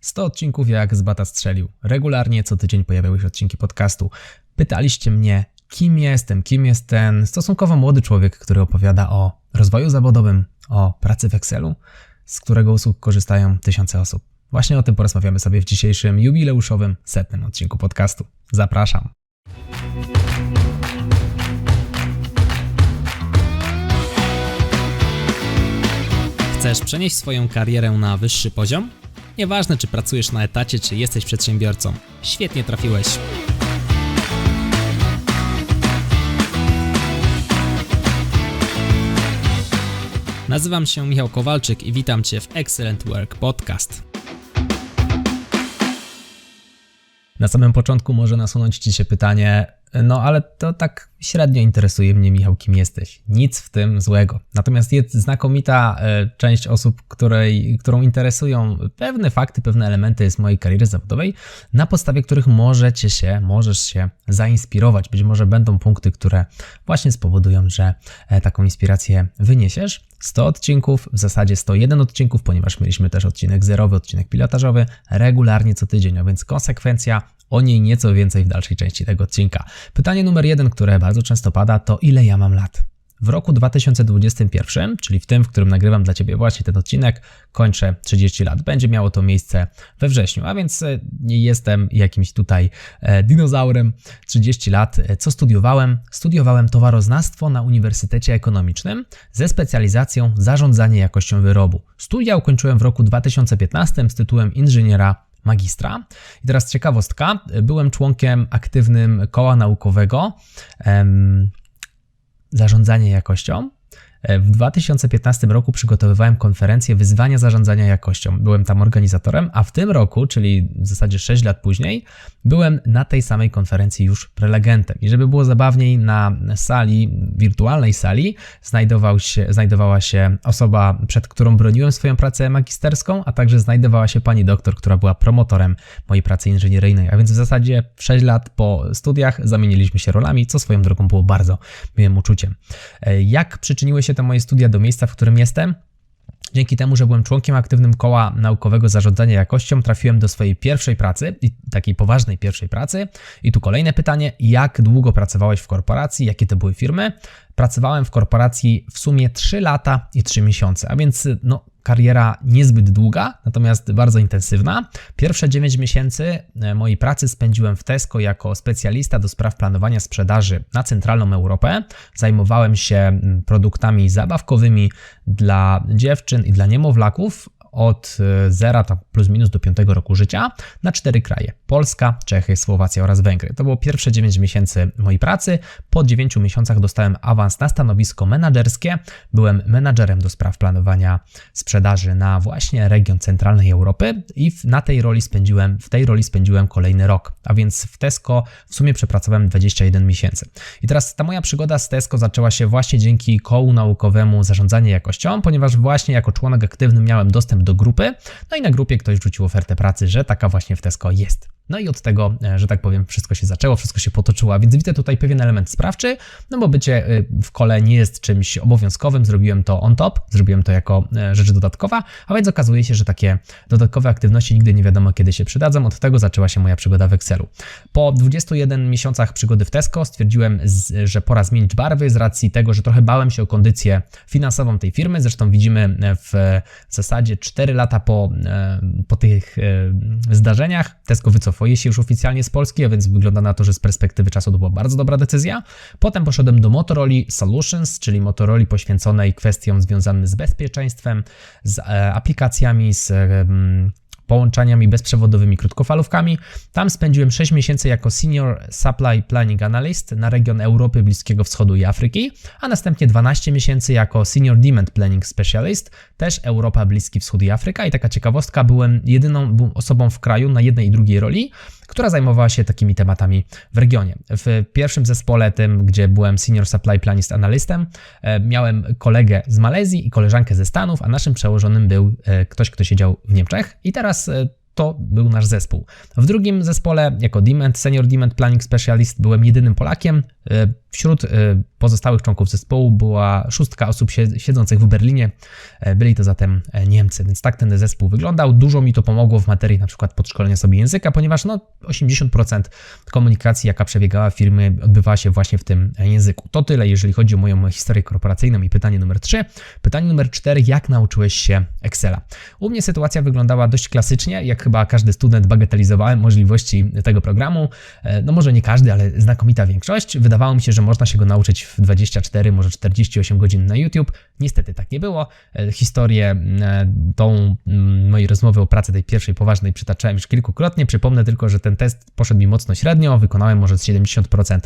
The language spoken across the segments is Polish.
100 odcinków jak z bata strzelił. Regularnie co tydzień pojawiały się odcinki podcastu. Pytaliście mnie, kim jestem, kim jest ten stosunkowo młody człowiek, który opowiada o rozwoju zawodowym, o pracy w Excelu, z którego usług korzystają tysiące osób. Właśnie o tym porozmawiamy sobie w dzisiejszym jubileuszowym setnym odcinku podcastu. Zapraszam. Chcesz przenieść swoją karierę na wyższy poziom? Nieważne, czy pracujesz na etacie, czy jesteś przedsiębiorcą. Świetnie trafiłeś. Nazywam się Michał Kowalczyk i witam Cię w Excellent Work Podcast. Na samym początku może nasunąć Ci się pytanie, no ale to tak średnio interesuje mnie, Michał, kim jesteś. Nic w tym złego. Natomiast jest znakomita e, część osób, której, którą interesują pewne fakty, pewne elementy z mojej kariery zawodowej, na podstawie których możecie się, możesz się zainspirować. Być może będą punkty, które właśnie spowodują, że e, taką inspirację wyniesiesz. 100 odcinków, w zasadzie 101 odcinków, ponieważ mieliśmy też odcinek zerowy, odcinek pilotażowy, regularnie co tydzień, a więc konsekwencja o niej nieco więcej w dalszej części tego odcinka. Pytanie numer jeden, które bardzo często pada, to ile ja mam lat? W roku 2021, czyli w tym, w którym nagrywam dla Ciebie właśnie ten odcinek, kończę 30 lat. Będzie miało to miejsce we wrześniu, a więc e, nie jestem jakimś tutaj e, dinozaurem. 30 lat. E, co studiowałem? Studiowałem towaroznawstwo na Uniwersytecie Ekonomicznym ze specjalizacją zarządzanie jakością wyrobu. Studia ukończyłem w roku 2015 z tytułem inżyniera magistra. I teraz ciekawostka, byłem członkiem aktywnym koła naukowego em, zarządzanie jakością w 2015 roku przygotowywałem konferencję Wyzwania zarządzania jakością. Byłem tam organizatorem, a w tym roku, czyli w zasadzie 6 lat później, byłem na tej samej konferencji już prelegentem. I żeby było zabawniej, na sali, wirtualnej sali, znajdował się, znajdowała się osoba, przed którą broniłem swoją pracę magisterską, a także znajdowała się pani doktor, która była promotorem mojej pracy inżynieryjnej. A więc w zasadzie 6 lat po studiach zamieniliśmy się rolami, co swoją drogą było bardzo miłym uczuciem. E, jak przyczyniły się się te moje studia do miejsca, w którym jestem. Dzięki temu, że byłem członkiem aktywnym koła naukowego zarządzania jakością, trafiłem do swojej pierwszej pracy, takiej poważnej pierwszej pracy. I tu kolejne pytanie: jak długo pracowałeś w korporacji, jakie to były firmy? Pracowałem w korporacji w sumie 3 lata i 3 miesiące, a więc no, kariera niezbyt długa, natomiast bardzo intensywna. Pierwsze 9 miesięcy e, mojej pracy spędziłem w Tesco jako specjalista do spraw planowania sprzedaży na centralną Europę. Zajmowałem się produktami zabawkowymi dla dziewczyn i dla niemowlaków od 0 e, plus minus do 5 roku życia na cztery kraje: Polska, Czechy, Słowacja oraz Węgry. To było pierwsze 9 miesięcy mojej pracy. Po 9 miesiącach dostałem awans na stanowisko menedżerskie. Byłem menadżerem do spraw planowania sprzedaży na właśnie region centralnej Europy i na tej roli spędziłem, w tej roli spędziłem kolejny rok. A więc w Tesco w sumie przepracowałem 21 miesięcy. I teraz ta moja przygoda z Tesco zaczęła się właśnie dzięki kołu naukowemu zarządzanie jakością, ponieważ właśnie jako członek aktywny miałem dostęp do grupy, no i na grupie ktoś rzucił ofertę pracy, że taka właśnie w Tesco jest. No i od tego, e, że tak powiem, wszystko się zaczęło, wszystko się potoczyło, więc widzę tutaj pewien element sprawczy, no bo bycie e, w kole nie jest czymś obowiązkowym, zrobiłem to on top, zrobiłem to jako e, rzecz dodatkowa, a więc okazuje się, że takie dodatkowe aktywności nigdy nie wiadomo kiedy się przydadzą, od tego zaczęła się moja przygoda w Excelu. Po 21 miesiącach przygody w Tesco stwierdziłem, że pora zmienić barwy z racji tego, że trochę bałem się o kondycję finansową tej firmy, zresztą widzimy w zasadzie 4 lata po, po tych zdarzeniach Tesco wycofał wycofuje się już oficjalnie z Polski, a więc wygląda na to, że z perspektywy czasu to była bardzo dobra decyzja. Potem poszedłem do Motorola Solutions, czyli Motorola poświęconej kwestiom związanym z bezpieczeństwem, z e, aplikacjami, z połączeniami bezprzewodowymi krótkofalówkami. Tam spędziłem 6 miesięcy jako Senior Supply Planning Analyst na region Europy, Bliskiego Wschodu i Afryki, a następnie 12 miesięcy jako Senior Demand Planning Specialist, też Europa, Bliski Wschód i Afryka. I taka ciekawostka, byłem jedyną osobą w kraju na jednej i drugiej roli, która zajmowała się takimi tematami w regionie. W pierwszym zespole, tym, gdzie byłem Senior Supply Planist Analystem, e, miałem kolegę z Malezji i koleżankę ze Stanów, a naszym przełożonym był e, ktoś, kto siedział w Niemczech. I teraz e, to był nasz zespół. W drugim zespole, jako Demand, Senior Demand Planning Specialist, byłem jedynym Polakiem. E, Wśród e, pozostałych członków zespołu była szóstka osób sie- siedzących w Berlinie. E, Byli to zatem Niemcy, więc tak ten zespół wyglądał. Dużo mi to pomogło w materii na przykład podszkolenia sobie języka, ponieważ no, 80% komunikacji, jaka przebiegała w firmie, odbywała się właśnie w tym języku. To tyle, jeżeli chodzi o moją historię korporacyjną i pytanie numer 3. Pytanie numer 4. Jak nauczyłeś się Excela? U mnie sytuacja wyglądała dość klasycznie, jak chyba każdy student bagatelizowałem możliwości tego programu. No może nie każdy, ale znakomita większość. Wydawało mi się, że można się go nauczyć w 24, może 48 godzin na YouTube. Niestety tak nie było. E, Historię e, tą mojej rozmowy o pracy tej pierwszej poważnej przytaczałem już kilkukrotnie. Przypomnę tylko, że ten test poszedł mi mocno średnio, wykonałem może z 70% em,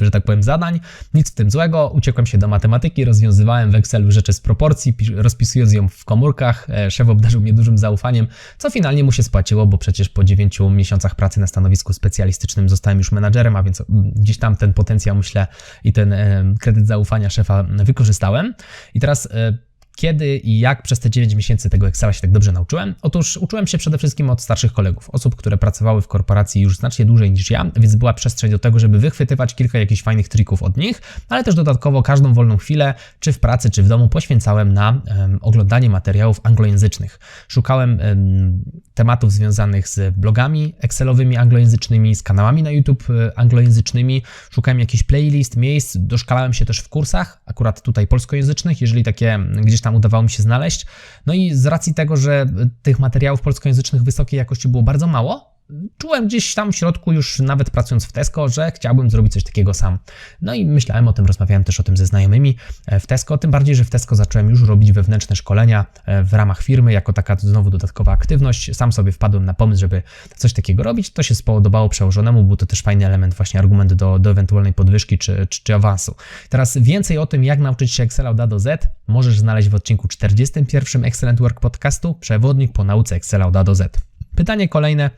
że tak powiem, zadań. Nic w tym złego. Uciekłem się do matematyki, rozwiązywałem w Excelu rzeczy z proporcji, rozpisując ją w komórkach. E, Szef obdarzył mnie dużym zaufaniem, co finalnie mu się spłaciło, bo przecież po 9 miesiącach pracy na stanowisku specjalistycznym zostałem już menadżerem, a więc gdzieś tam ten potencjał, myślę, i ten kredyt zaufania szefa wykorzystałem. I teraz e, kiedy i jak przez te 9 miesięcy tego Excela się tak dobrze nauczyłem? Otóż uczyłem się przede wszystkim od starszych kolegów, osób, które pracowały w korporacji już znacznie dłużej niż ja, więc była przestrzeń do tego, żeby wychwytywać kilka jakichś fajnych trików od nich, ale też dodatkowo każdą wolną chwilę, czy w pracy, czy w domu, poświęcałem na em, oglądanie materiałów anglojęzycznych. Szukałem em, tematów związanych z blogami Excelowymi anglojęzycznymi, z kanałami na YouTube e, anglojęzycznymi, szukałem jakichś playlist, miejsc, doszkalałem się też w kursach, akurat tutaj polskojęzycznych, jeżeli takie gdzieś tam udawało mi się znaleźć. No i z racji tego, że tych materiałów polskojęzycznych wysokiej jakości było bardzo mało, czułem gdzieś tam w środku, już nawet pracując w Tesco, że chciałbym zrobić coś takiego sam. No i myślałem o tym, rozmawiałem też o tym ze znajomymi e, w Tesco, tym bardziej, że w Tesco zacząłem już robić wewnętrzne szkolenia e, w ramach firmy, jako taka znowu dodatkowa aktywność. Sam sobie wpadłem na pomysł, żeby coś takiego robić. To się spodobało przełożonemu, był to też fajny element, właśnie argument do, do ewentualnej podwyżki czy, czy, czy awansu. Teraz więcej o tym, jak nauczyć się Excela od A do Z, możesz znaleźć w odcinku 41 Excellent Work Podcastu, przewodnik po nauce Excela od A do Z. Pytanie kolejne,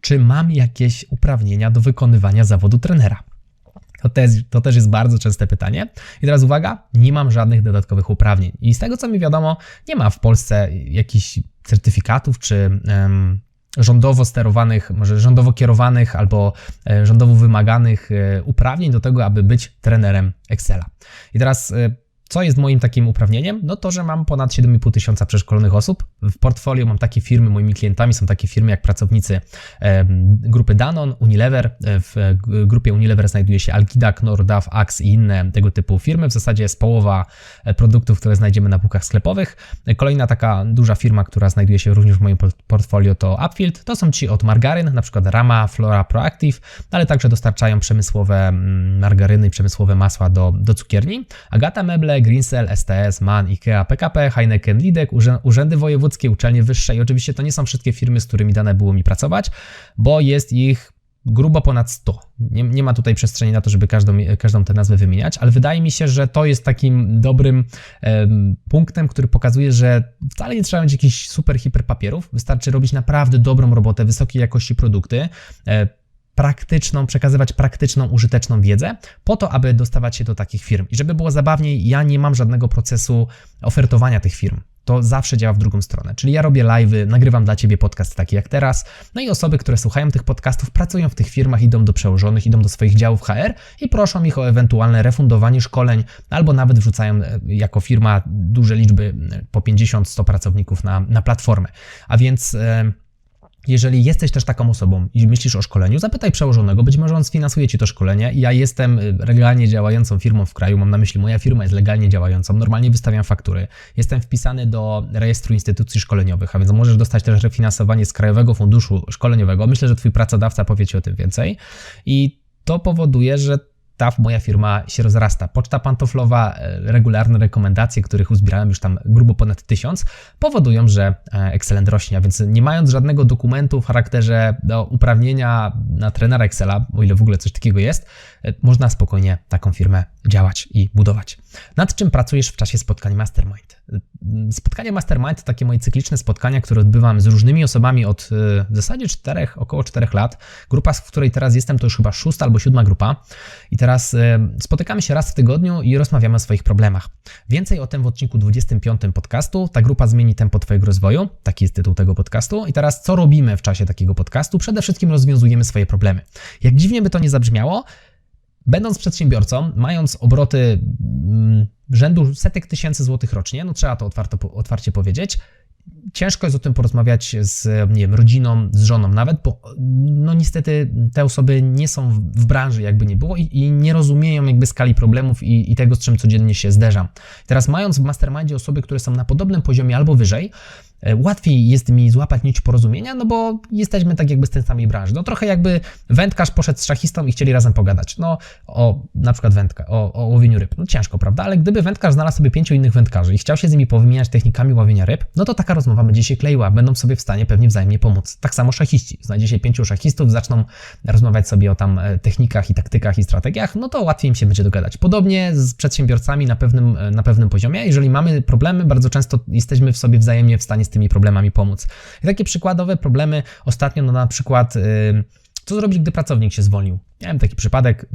czy mam jakieś uprawnienia do wykonywania zawodu trenera? To też, to też jest bardzo częste pytanie. I teraz uwaga, nie mam żadnych dodatkowych uprawnień. I z tego co mi wiadomo, nie ma w Polsce jakichś certyfikatów czy em, rządowo sterowanych, może rządowo kierowanych albo e, rządowo wymaganych e, uprawnień do tego, aby być trenerem Excela. I teraz e, co jest moim takim uprawnieniem? No to, że mam ponad 7,5 tysiąca przeszkolonych osób. W portfolio mam takie firmy, moimi klientami są takie firmy jak pracownicy grupy Danon, Unilever. E, W g- grupie Unilever znajduje się Algida, Knorr, DAF, Axe i inne tego typu firmy. W zasadzie jest połowa e, produktów, które znajdziemy na półkach sklepowych. E, Kolejna taka duża firma, która znajduje się również w moim port- portfolio to Upfield. To są ci od margaryn, na przykład Rama, Flora, Proactive, ale także dostarczają przemysłowe mm, margaryny i przemysłowe masła do, do cukierni. Agata Meble, Greencell, STS, MAN, IKEA, PKP, Heineken, Lidek, urzędy wojewódzkie, uczelnie wyższe i oczywiście to nie są wszystkie firmy, z którymi dane było mi pracować, bo jest ich grubo ponad 100. Nie, nie ma tutaj przestrzeni na to, żeby każdą, każdą tę nazwę wymieniać, ale wydaje mi się, że to jest takim dobrym em, punktem, który pokazuje, że wcale nie trzeba mieć jakichś super, hiper papierów. Wystarczy robić naprawdę dobrą robotę, wysokiej jakości produkty, e, praktyczną, przekazywać praktyczną, użyteczną wiedzę, po to, aby dostawać się do takich firm. I żeby było zabawniej, ja nie mam żadnego procesu ofertowania tych firm. To zawsze działa w drugą stronę. Czyli ja robię live'y, nagrywam dla Ciebie podcast taki jak teraz, no i osoby, które słuchają tych podcastów, pracują w tych firmach, idą do przełożonych, idą do swoich działów HR i proszą ich o ewentualne refundowanie szkoleń, albo nawet wrzucają e, jako firma duże liczby, e, po 50-100 pracowników na, na platformę. A więc... E, jeżeli jesteś też taką osobą i myślisz o szkoleniu, zapytaj przełożonego, być może on sfinansuje ci to szkolenie. Ja jestem y, legalnie działającą firmą w kraju, mam na myśli, moja firma jest legalnie działającą, normalnie wystawiam faktury. Jestem wpisany do rejestru instytucji szkoleniowych, a więc możesz dostać też refinansowanie z Krajowego Funduszu Szkoleniowego. Myślę, że twój pracodawca powie ci o tym więcej. I to powoduje, że ta moja firma się rozrasta. Poczta pantoflowa, e, regularne rekomendacje, których uzbierałem już tam grubo ponad tysiąc, powodują, że e, Excellent rośnie, a więc nie mając żadnego dokumentu w charakterze do uprawnienia na trenera Excela, o ile w ogóle coś takiego jest, e, można spokojnie taką firmę działać i budować. Nad czym pracujesz w czasie spotkań Mastermind? Spotkania Mastermind to takie moje cykliczne spotkania, które odbywam z różnymi osobami od w zasadzie czterech, około czterech lat. Grupa, w której teraz jestem, to już chyba szósta albo siódma grupa. I teraz e, spotykamy się raz w tygodniu i rozmawiamy o swoich problemach. Więcej o tym w odcinku 25 podcastu. Ta grupa zmieni tempo Twojego rozwoju. Taki jest tytuł tego podcastu. I teraz co robimy w czasie takiego podcastu? Przede wszystkim rozwiązujemy swoje problemy. Jak dziwnie by to nie zabrzmiało, Będąc przedsiębiorcą, mając obroty mm, rzędu setek tysięcy złotych rocznie, no trzeba to otwarcie powiedzieć, ciężko jest o tym porozmawiać z nie wiem, rodziną, z żoną nawet, bo no niestety te osoby nie są w branży jakby nie było i, i nie rozumieją jakby skali problemów i, i, tego, z czym codziennie się zderzam. Teraz mając w mastermindzie osoby, które są na podobnym poziomie albo wyżej, łatwiej jest mi złapać nić porozumienia, no bo jesteśmy tak jakby z tej samej branży. No trochę jakby wędkarz poszedł z szachistą i chcieli razem pogadać. No o na przykład wędka, o, o łowieniu ryb. No ciężko, prawda? Ale gdyby wędkarz znalazł sobie pięciu innych wędkarzy i chciał się z nimi powymieniać technikami łowienia ryb, no to taka rozmowa będzie się kleiła, będą sobie w stanie pewnie wzajemnie pomóc. Tak samo szachiści. Znajdzie się pięciu szachistów, zaczną rozmawiać sobie o tam e, technikach i taktykach i strategiach, no to łatwiej im się będzie dogadać. Podobnie z przedsiębiorcami na pewnym, e, na pewnym poziomie. Jeżeli mamy problemy, bardzo często jesteśmy w sobie wzajemnie w stanie z tymi problemami pomóc. I takie przykładowe problemy ostatnio, no na przykład, yy, co zrobić, gdy pracownik się zwolnił? Miałem taki przypadek,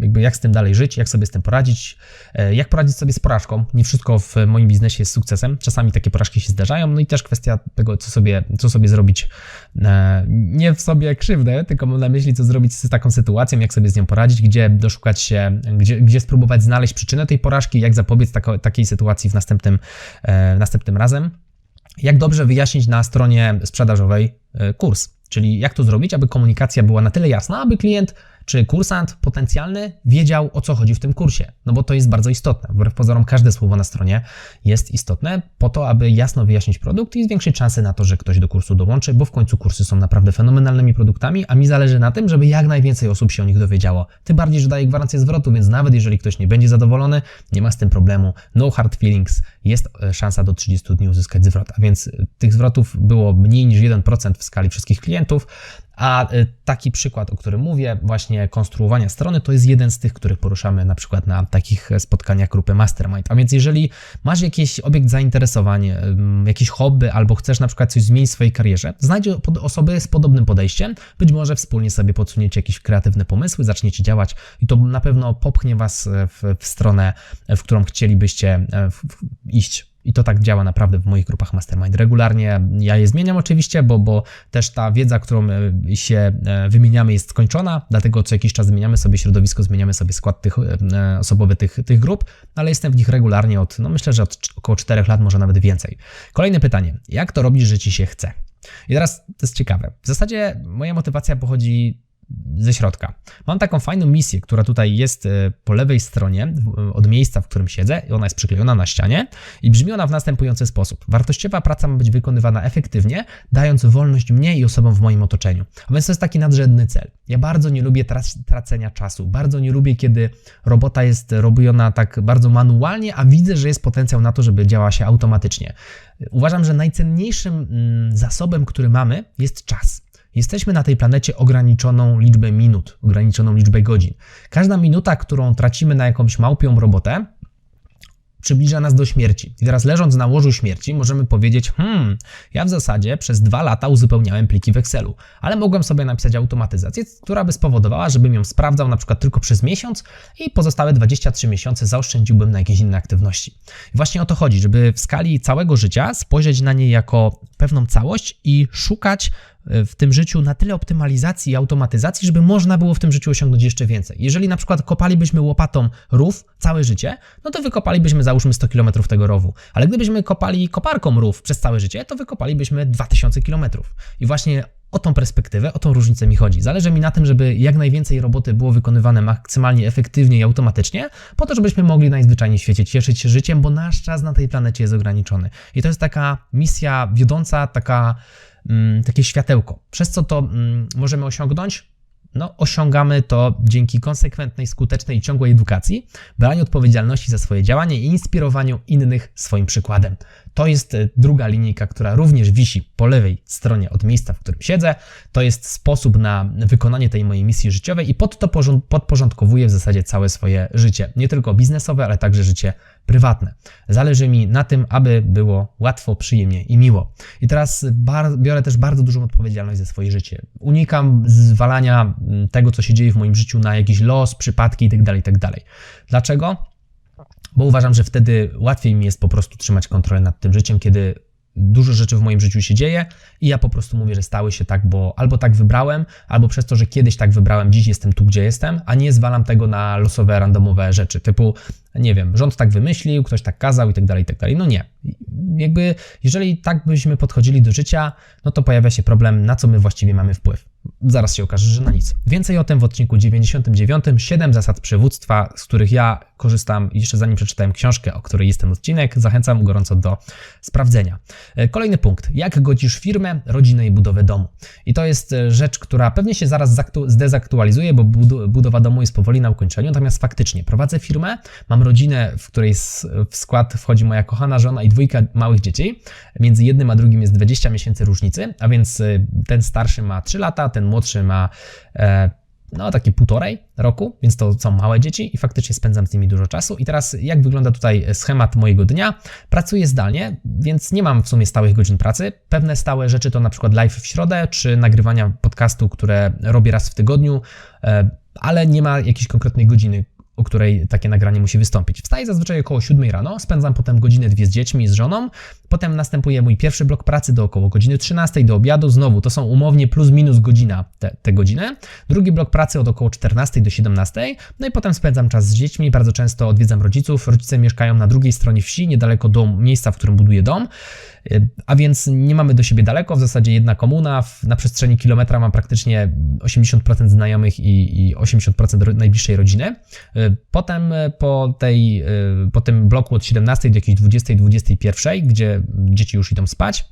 jakby jak z tym dalej żyć, jak sobie z tym poradzić, yy, jak poradzić sobie z porażką. Nie wszystko w moim biznesie jest sukcesem, czasami takie porażki się zdarzają, no i też kwestia tego, co sobie, co sobie zrobić, yy, nie w sobie krzywdę, tylko mam na myśli, co zrobić z taką sytuacją, jak sobie z nią poradzić, gdzie doszukać się, gdzie, gdzie spróbować znaleźć przyczynę tej porażki, jak zapobiec tako, takiej sytuacji w następnym, następnym razem jak dobrze wyjaśnić na stronie sprzedażowej e, kurs. Czyli jak to zrobić, aby komunikacja była na tyle jasna, aby klient czy kursant potencjalny wiedział, o co chodzi w tym kursie. No bo to jest bardzo istotne. Wbrew pozorom, każde słowo na stronie jest istotne po to, aby jasno wyjaśnić produkt i zwiększyć szanse na to, że ktoś do kursu dołączy, bo w końcu kursy są naprawdę fenomenalnymi produktami, a mi zależy na tym, żeby jak najwięcej osób się o nich dowiedziało. Tym bardziej, że daję gwarancję zwrotu, więc nawet jeżeli ktoś nie będzie zadowolony, nie ma z tym problemu. No hard feelings, jest e, szansa do 30 dni uzyskać zwrot. A więc e, tych zwrotów było mniej niż 1% w skali wszystkich klientów, a y, taki przykład, o którym mówię, właśnie konstruowania strony, to jest jeden z tych, których poruszamy na przykład na takich spotkaniach grupy Mastermind. A więc jeżeli masz jakiś obiekt zainteresowań, jakieś hobby, albo chcesz na przykład coś zmienić w swojej karierze, znajdź osoby z podobnym podejściem, być może wspólnie sobie podsuniecie jakieś kreatywne pomysły, zaczniecie działać i to na pewno popchnie Was w, w stronę, w którą chcielibyście e, w, w, iść i to tak działa naprawdę w moich grupach mastermind. Regularnie ja je zmieniam oczywiście, bo, bo też ta wiedza, którą e, się e, wymieniamy jest skończona, dlatego co jakiś czas zmieniamy sobie środowisko, zmieniamy sobie skład tych, e, osobowy tych, tych grup, ale jestem w nich regularnie od, no myślę, że od około 4 lat, może nawet więcej. Kolejne pytanie. Jak to robić, że Ci się chce? I teraz to jest ciekawe. W zasadzie moja motywacja pochodzi ze środka. Mam taką fajną misję, która tutaj jest e, po lewej stronie od miejsca, w którym siedzę. Ona jest przyklejona na ścianie i brzmi ona w następujący sposób. Wartościowa praca ma być wykonywana efektywnie, dając wolność mnie i osobom w moim otoczeniu. A więc to jest taki nadrzędny cel. Ja bardzo nie lubię tracenia czasu. Bardzo nie lubię, kiedy robota jest robiona tak bardzo manualnie, a widzę, że jest potencjał na to, żeby działała się automatycznie. Uważam, że najcenniejszym mm, zasobem, który mamy, jest czas. Jesteśmy na tej planecie ograniczoną liczbę minut, ograniczoną liczbę godzin. Każda minuta, którą tracimy na jakąś małpią robotę, przybliża nas do śmierci. I teraz leżąc na łożu śmierci, możemy powiedzieć: Hmm, ja w zasadzie przez dwa lata uzupełniałem pliki w Excelu, ale mogłem sobie napisać automatyzację, która by spowodowała, żebym ją sprawdzał na przykład tylko przez miesiąc i pozostałe 23 miesiące zaoszczędziłbym na jakieś inne aktywności. I właśnie o to chodzi, żeby w skali całego życia spojrzeć na nie jako pewną całość i szukać w tym życiu na tyle optymalizacji i automatyzacji, żeby można było w tym życiu osiągnąć jeszcze więcej. Jeżeli na przykład kopalibyśmy łopatą rów całe życie, no to wykopalibyśmy załóżmy 100 km tego rowu. Ale gdybyśmy kopali koparką rów przez całe życie, to wykopalibyśmy 2000 km. I właśnie o tą perspektywę, o tą różnicę mi chodzi. Zależy mi na tym, żeby jak najwięcej roboty było wykonywane maksymalnie efektywnie i automatycznie, po to, żebyśmy mogli najzwyczajniej w świecie cieszyć się życiem, bo nasz czas na tej planecie jest ograniczony. I to jest taka misja wiodąca, taka Mm, takie światełko. Przez co to mm, możemy osiągnąć? No, osiągamy to dzięki konsekwentnej, skutecznej i ciągłej edukacji, braniu odpowiedzialności za swoje działanie i inspirowaniu innych swoim przykładem. To jest e, druga linijka, która również wisi po lewej stronie od miejsca, w którym siedzę. To jest sposób na wykonanie tej mojej misji życiowej i pod to podporządkowuję w zasadzie całe swoje życie. Nie tylko biznesowe, ale także życie prywatne. Zależy mi na tym, aby było łatwo, przyjemnie i miło. I teraz biorę też bardzo dużą odpowiedzialność za swoje życie. Unikam zwalania mm, tego, co się dzieje w moim życiu na jakiś los, przypadki itd. Tak itd. Tak Dlaczego? Bo uważam, że wtedy łatwiej mi jest po prostu trzymać kontrolę nad tym życiem, kiedy dużo rzeczy w moim życiu się dzieje i ja po prostu mówię, że stały się tak, bo albo tak wybrałem, albo przez to, że kiedyś tak wybrałem, dziś jestem tu, gdzie jestem, a nie zwalam tego na losowe, randomowe rzeczy, typu, nie wiem, rząd tak wymyślił, ktoś tak kazał i tak dalej, i tak dalej. No nie. Jakby, jeżeli tak byśmy podchodzili do życia, no to pojawia się problem, na co my właściwie mamy wpływ. Zaraz się okaże, że na nic. Więcej o tym w odcinku 99. 7 zasad przywództwa, z których ja korzystam jeszcze zanim przeczytałem książkę, o której jest ten odcinek. Zachęcam gorąco do sprawdzenia. E, Kolejny punkt. Jak godzisz firmę, rodzinę i budowę domu? I to jest e, rzecz, która pewnie się zaraz zaktu- zdezaktualizuje, bo budowa domu jest powoli na ukończeniu. Natomiast faktycznie prowadzę firmę, mam rodzinę, w której w skład wchodzi moja kochana żona i dwójka małych dzieci. Między jednym a drugim jest 20 miesięcy różnicy, a więc e, ten starszy ma 3 lata, ten młodszy ma e, no takie półtorej roku, więc to są małe dzieci i faktycznie spędzam z nimi dużo czasu. I teraz jak wygląda tutaj schemat mojego dnia? Pracuję zdalnie, więc nie mam w sumie stałych godzin pracy. Pewne stałe rzeczy to na przykład live w środę, czy nagrywania podcastu, które robię raz w tygodniu, e, ale nie ma jakiejś konkretnej godziny, o której takie nagranie musi wystąpić. Wstaję zazwyczaj około 7 rano, spędzam potem godzinę, dwie z dziećmi, z żoną, potem następuje mój pierwszy blok pracy do około godziny 13 do obiadu, znowu to są umownie plus minus godzina te, te godziny, drugi blok pracy od około 14 do 17, no i potem spędzam czas z dziećmi, bardzo często odwiedzam rodziców, rodzice mieszkają na drugiej stronie wsi, niedaleko dom, miejsca, w którym buduję dom, a więc nie mamy do siebie daleko, w zasadzie jedna komuna, na przestrzeni kilometra mam praktycznie 80% znajomych i, i 80% ro, najbliższej rodziny. Y, Potem y, po, tej, y, po tym bloku od 17 do jakiejś 20-21, gdzie dzieci już idą spać,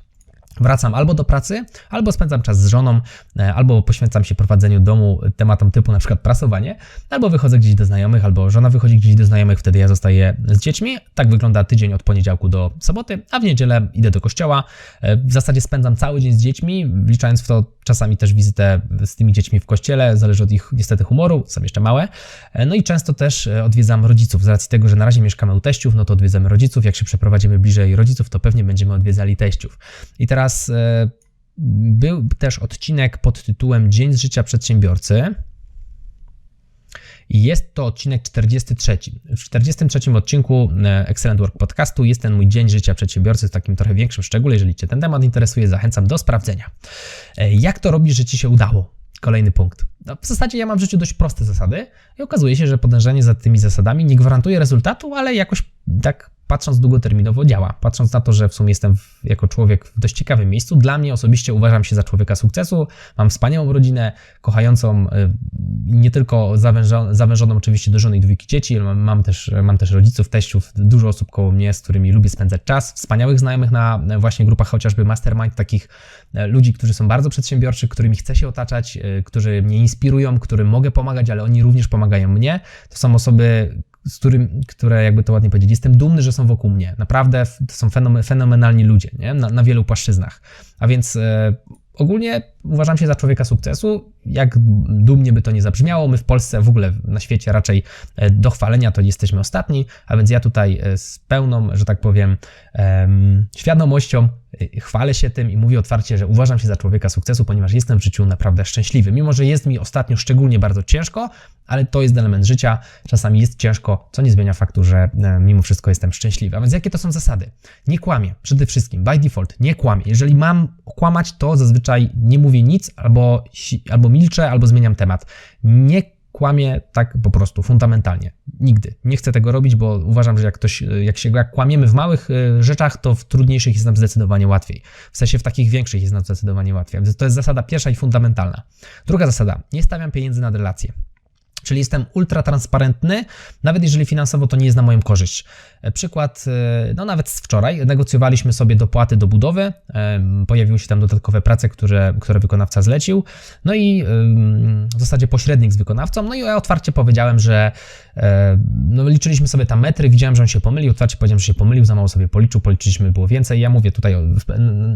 Wracam albo do pracy, albo spędzam czas z żoną, e, albo poświęcam się prowadzeniu domu tematom typu na przykład prasowanie, albo wychodzę gdzieś do znajomych, albo żona wychodzi gdzieś do znajomych, wtedy ja zostaję z dziećmi. Tak wygląda tydzień od poniedziałku do soboty, a w niedzielę idę do kościoła. E, W zasadzie spędzam cały dzień z dziećmi, wliczając w to czasami też wizytę z tymi dziećmi w kościele, zależy od ich niestety humoru, są jeszcze małe. E, No i często też odwiedzam rodziców, z racji tego, że na razie mieszkamy u teściów, no to odwiedzamy rodziców, jak się przeprowadzimy bliżej rodziców, to pewnie będziemy odwiedzali teściów. I teraz e, był też odcinek pod tytułem Dzień z życia przedsiębiorcy. Jest to odcinek 43. W 43 odcinku e, Excellent Work Podcastu jest ten mój dzień życia przedsiębiorcy w takim trochę większym szczególe. Jeżeli Cię ten temat interesuje, zachęcam do sprawdzenia. E, Jak to robisz, że Ci się udało? Kolejny punkt. No, w zasadzie ja mam w życiu dość proste zasady i okazuje się, że podążanie za tymi zasadami nie gwarantuje rezultatu, ale jakoś tak patrząc długoterminowo działa. Patrząc na to, że w sumie jestem w, jako człowiek w dość ciekawym miejscu, dla mnie osobiście uważam się za człowieka sukcesu. Mam wspaniałą rodzinę, kochającą, y, nie tylko zawężoną, zawężoną oczywiście do żony i dwójki dzieci, mam, mam, też, mam też rodziców, teściów, dużo osób koło mnie, z którymi lubię spędzać czas. Wspaniałych znajomych na e, właśnie grupach chociażby mastermind, takich e, ludzi, którzy są bardzo przedsiębiorczy, którymi chcę się otaczać, y, którzy mnie inspirują, którym mogę pomagać, ale oni również pomagają mnie. To są osoby, z którym, które jakby to ładnie powiedzieć, jestem dumny, że są wokół mnie. Naprawdę to są fenom- fenomenalni ludzie, nie? Na, na wielu płaszczyznach. A więc e, ogólnie uważam się za człowieka sukcesu. Jak dumnie by to nie zabrzmiało, my w Polsce, w ogóle na świecie raczej e, do chwalenia to jesteśmy ostatni, a więc ja tutaj e, z pełną, że tak powiem, em, świadomością e, chwalę się tym i mówię otwarcie, że uważam się za człowieka sukcesu, ponieważ jestem w życiu naprawdę szczęśliwy. Mimo, że jest mi ostatnio szczególnie bardzo ciężko, ale to jest element życia. Czasami jest ciężko, co nie zmienia faktu, że e, mimo wszystko jestem szczęśliwy. A więc jakie to są zasady? Nie kłamię, przede wszystkim, by default, nie kłamię. Jeżeli mam kłamać, to zazwyczaj nie mówię nic, albo, albo milczę, albo zmieniam temat. Nie kłamię tak po prostu, fundamentalnie. Nigdy. Nie chcę tego robić, bo uważam, że jak, ktoś, jak się jak kłamiemy w małych e, rzeczach, to w trudniejszych jest nam zdecydowanie łatwiej. W sensie w takich większych jest nam zdecydowanie łatwiej. To jest zasada pierwsza i fundamentalna. Druga zasada. Nie stawiam pieniędzy nad relacje. Czyli jestem ultra transparentny, nawet jeżeli finansowo to nie jest na moją korzyść. E, Przykład, e, no nawet z wczoraj, negocjowaliśmy sobie dopłaty do budowy, em, pojawiły się tam dodatkowe prace, które, które wykonawca zlecił, no i w zasadzie pośrednik z wykonawcą, no i ja otwarcie powiedziałem, że e, no liczyliśmy sobie tam metry, widziałem, że on się pomylił, otwarcie powiedziałem, że się pomylił, za mało sobie policzył, policzyliśmy, było więcej. Ja mówię tutaj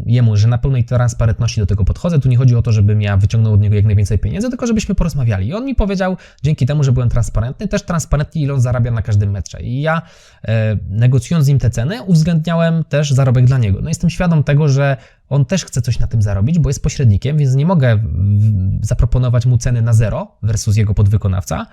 jemu, że na pełnej transparentności do tego podchodzę, tu nie chodzi o to, żebym ja wyciągnął od niego jak najwięcej pieniędzy, tylko żebyśmy porozmawiali. I on mi powiedział, dzięki dzięki temu, że byłem transparentny, też transparentnie ile on zarabia na każdym metrze. I ja e, negocjując z nim te ceny, uwzględniałem też zarobek dla niego. No jestem świadom tego, że on też chce coś na tym zarobić, bo jest pośrednikiem, więc nie mogę zaproponować mu ceny na zero versus jego podwykonawca.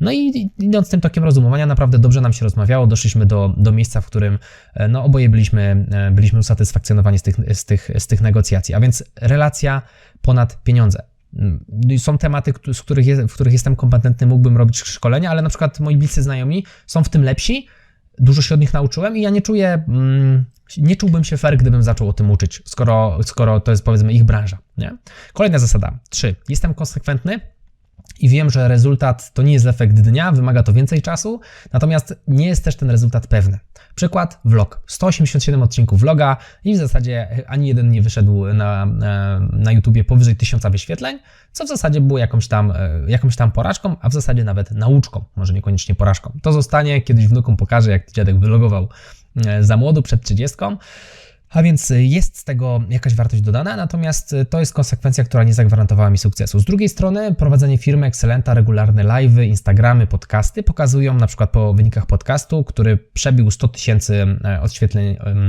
No i idąc tym tokiem rozumowania, naprawdę dobrze nam się rozmawiało. Doszliśmy do, do miejsca, w którym e, no, oboje byliśmy, e, byliśmy usatysfakcjonowani z tych, z, tych, z tych negocjacji. A więc relacja ponad pieniądze. Mm, Są tematy, z których, w których jestem kompetentny, mógłbym robić szkolenia, ale na przykład moi bliscy znajomi są w tym lepsi, dużo się od nich nauczyłem i ja nie czuję, mm, nie czułbym się fair, gdybym zaczął o tym uczyć, skoro, skoro to jest powiedzmy ich branża. Nie? Kolejna zasada. Trzy. Jestem konsekwentny i wiem, że rezultat to nie jest efekt dnia, wymaga to więcej czasu, natomiast nie jest też ten rezultat pewny. Przykład vlog. 187 odcinków vloga i w zasadzie ani jeden nie wyszedł na, na, na YouTubie powyżej 1000 wyświetleń, co w zasadzie było jakąś tam, e, jakąś tam porażką, a w zasadzie nawet nauczką, może niekoniecznie porażką. To zostanie, kiedyś wnukom pokażę, jak dziadek wylogował e, za młodu przed 30. A więc jest z tego jakaś wartość dodana, natomiast to jest konsekwencja, która nie zagwarantowała mi sukcesu. Z drugiej strony prowadzenie firmy Excelenta, regularne live'y, Instagramy, podcasty pokazują na przykład po wynikach podcastu, który przebił 100 tysięcy e,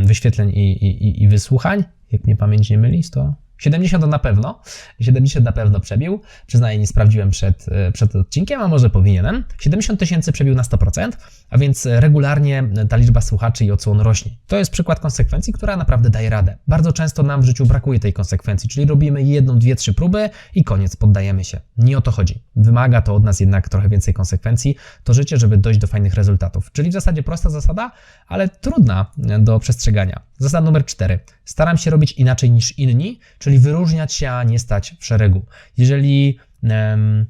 wyświetleń i, i, i wysłuchań, jak mnie pamięć nie myli, 100... 70 na pewno, 70 na pewno przebił, przyznaję, nie sprawdziłem przed, e, przed odcinkiem, a może powinienem. 70 tysięcy przebił na 100%, a więc regularnie ta liczba słuchaczy i odsłon rośnie. To jest przykład konsekwencji, która naprawdę daje radę. Bardzo często nam w życiu brakuje tej konsekwencji, czyli robimy jedną, dwie, trzy próby i koniec, poddajemy się. Nie o to chodzi. Wymaga to od nas jednak trochę więcej konsekwencji, to życie, żeby dojść do fajnych rezultatów. Czyli w zasadzie prosta zasada, ale trudna do przestrzegania. Zasada numer cztery. Staram się robić inaczej niż inni, czyli wyróżniać się, a nie stać w szeregu. Jeżeli,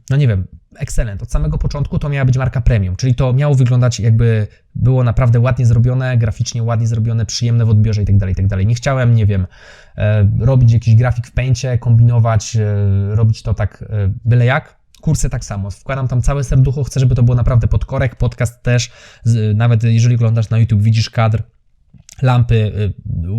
no nie wiem, Excellent. Od samego początku to miała być marka premium, czyli to miało wyglądać jakby było naprawdę ładnie zrobione, graficznie ładnie zrobione, przyjemne w odbiorze itd. itd. Nie chciałem, nie wiem, e, robić jakiś grafik w pęcie, kombinować, e, robić to tak e, byle jak. Kursy tak samo. Wkładam tam całe serducho, chcę, żeby to było naprawdę pod korek. Podcast też, nawet jeżeli oglądasz na YouTube, widzisz kadr, lampy, y,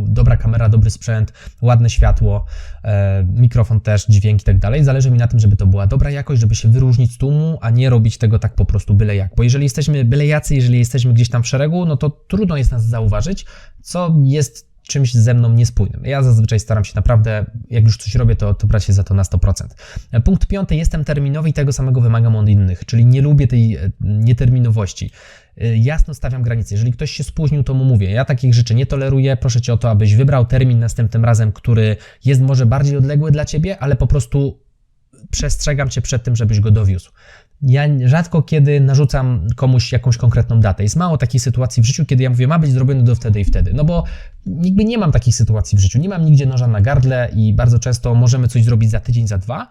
dobra kamera, dobry sprzęt, ładne światło, e, mikrofon też, dźwięk i tak dalej. Zależy mi na tym, żeby to była dobra jakość, żeby się wyróżnić z tłumu, a nie robić tego tak po prostu byle jak. Bo jeżeli jesteśmy byle jacy, jeżeli jesteśmy gdzieś tam w szeregu, no to trudno jest nas zauważyć, co jest czymś ze mną niespójnym. Ja zazwyczaj staram się naprawdę, jak już coś robię, to, to brać się za to na 100%. Punkt piąty, jestem terminowy i tego samego wymagam od innych, czyli nie lubię tej e, nieterminowości. Y, Jasno stawiam granice. Jeżeli ktoś się spóźnił, to mu mówię. Ja takich rzeczy nie toleruję. Proszę cię o to, abyś wybrał termin następnym razem, który jest może bardziej odległy dla ciebie, ale po prostu przestrzegam cię przed tym, żebyś go dowiózł. Ja rzadko kiedy narzucam komuś jakąś konkretną datę. Jest mało takich sytuacji w życiu, kiedy ja mówię, ma być zrobione do wtedy i wtedy. No bo nigdy nie mam takich sytuacji w życiu. Nie mam nigdzie noża na gardle i bardzo często możemy coś zrobić za tydzień, za dwa,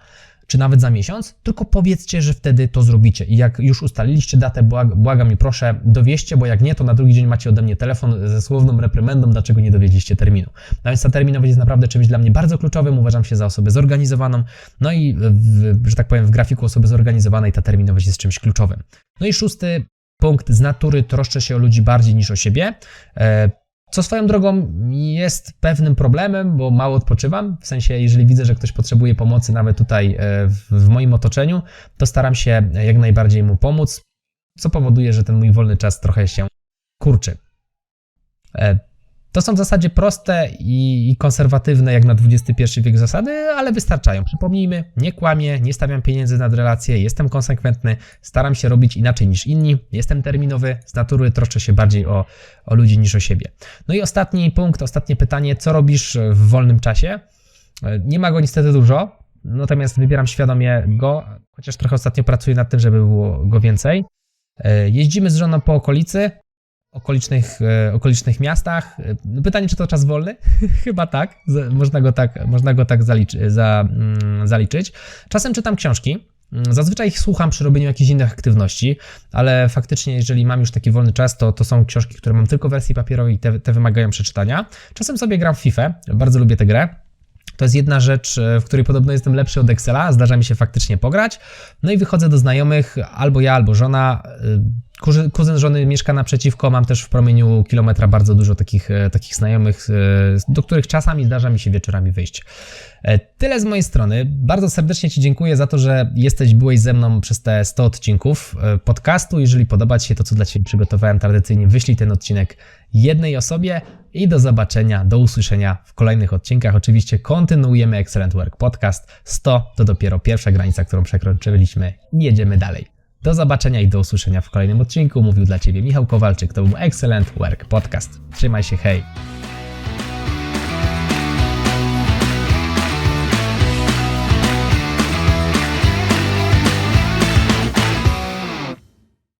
czy nawet za miesiąc, tylko powiedzcie, że wtedy to zrobicie. I jak już ustaliliście datę, błag, błagam i proszę, dowieście, bo jak nie, to na drugi dzień macie ode mnie telefon ze słowną reprymendą, dlaczego nie dowiedzieliście terminu. No więc ta terminowość jest naprawdę czymś dla mnie bardzo kluczowym, uważam się za osobę zorganizowaną, no i, w, że tak powiem, w grafiku osoby zorganizowanej ta terminowość jest czymś kluczowym. No i szósty punkt, z natury troszczę się o ludzi bardziej niż o siebie. E, co swoją drogą jest pewnym problemem, bo mało odpoczywam. W sensie, jeżeli widzę, że ktoś potrzebuje pomocy, nawet tutaj e, w, w moim otoczeniu, to staram się jak najbardziej mu pomóc, co powoduje, że ten mój wolny czas trochę się kurczy. To są w zasadzie proste i i konserwatywne, jak na XXI wiek zasady, ale wystarczają. Przypomnijmy, nie kłamię, nie stawiam pieniędzy nad relacje, jestem konsekwentny, staram się robić inaczej niż inni, jestem terminowy, z natury troszczę się bardziej o, o ludzi niż o siebie. No i ostatni punkt, ostatnie pytanie, co robisz w wolnym czasie? E, Nie ma go niestety dużo, natomiast wybieram świadomie go, chociaż trochę ostatnio pracuję nad tym, żeby było go więcej. E, Jeździmy z żoną po okolicy, okolicznych, e, okolicznych miastach. E, Pytanie, czy to czas wolny? Chyba tak. Można go tak, można go tak zaliczy, za, mm, zaliczyć. Czasem czytam książki. Mm, Zazwyczaj ich słucham przy robieniu jakichś innych aktywności, ale faktycznie, jeżeli mam już taki wolny czas, to, to są książki, które mam tylko w wersji papierowej i te, te wymagają przeczytania. Czasem sobie gram w FIFA, bardzo lubię tę grę. To jest jedna rzecz, e, w której podobno jestem lepszy od Excela, zdarza mi się faktycznie pograć. No i wychodzę do znajomych, albo ja, albo żona, kuzyn żony mieszka naprzeciwko, mam też w promieniu kilometra bardzo dużo takich, e, takich znajomych, e, do których czasami zdarza mi się wieczorami wyjść. E, Tyle z mojej strony. Bardzo serdecznie Ci dziękuję za to, że jesteś, byłeś ze mną przez te 100 odcinków podcastu. Jeżeli podoba Ci się to, co dla Ciebie przygotowałem, tradycyjnie wyślij ten odcinek jednej osobie i do zobaczenia, do usłyszenia w kolejnych odcinkach. Oczywiście kontynuujemy Excellent Work Podcast. 100 to dopiero pierwsza granica, którą przekroczyliśmy jedziemy dalej. Do zobaczenia i do usłyszenia w kolejnym odcinku. Mówił dla Ciebie Michał Kowalczyk. To był Excellent Work Podcast. Trzymaj się, hej!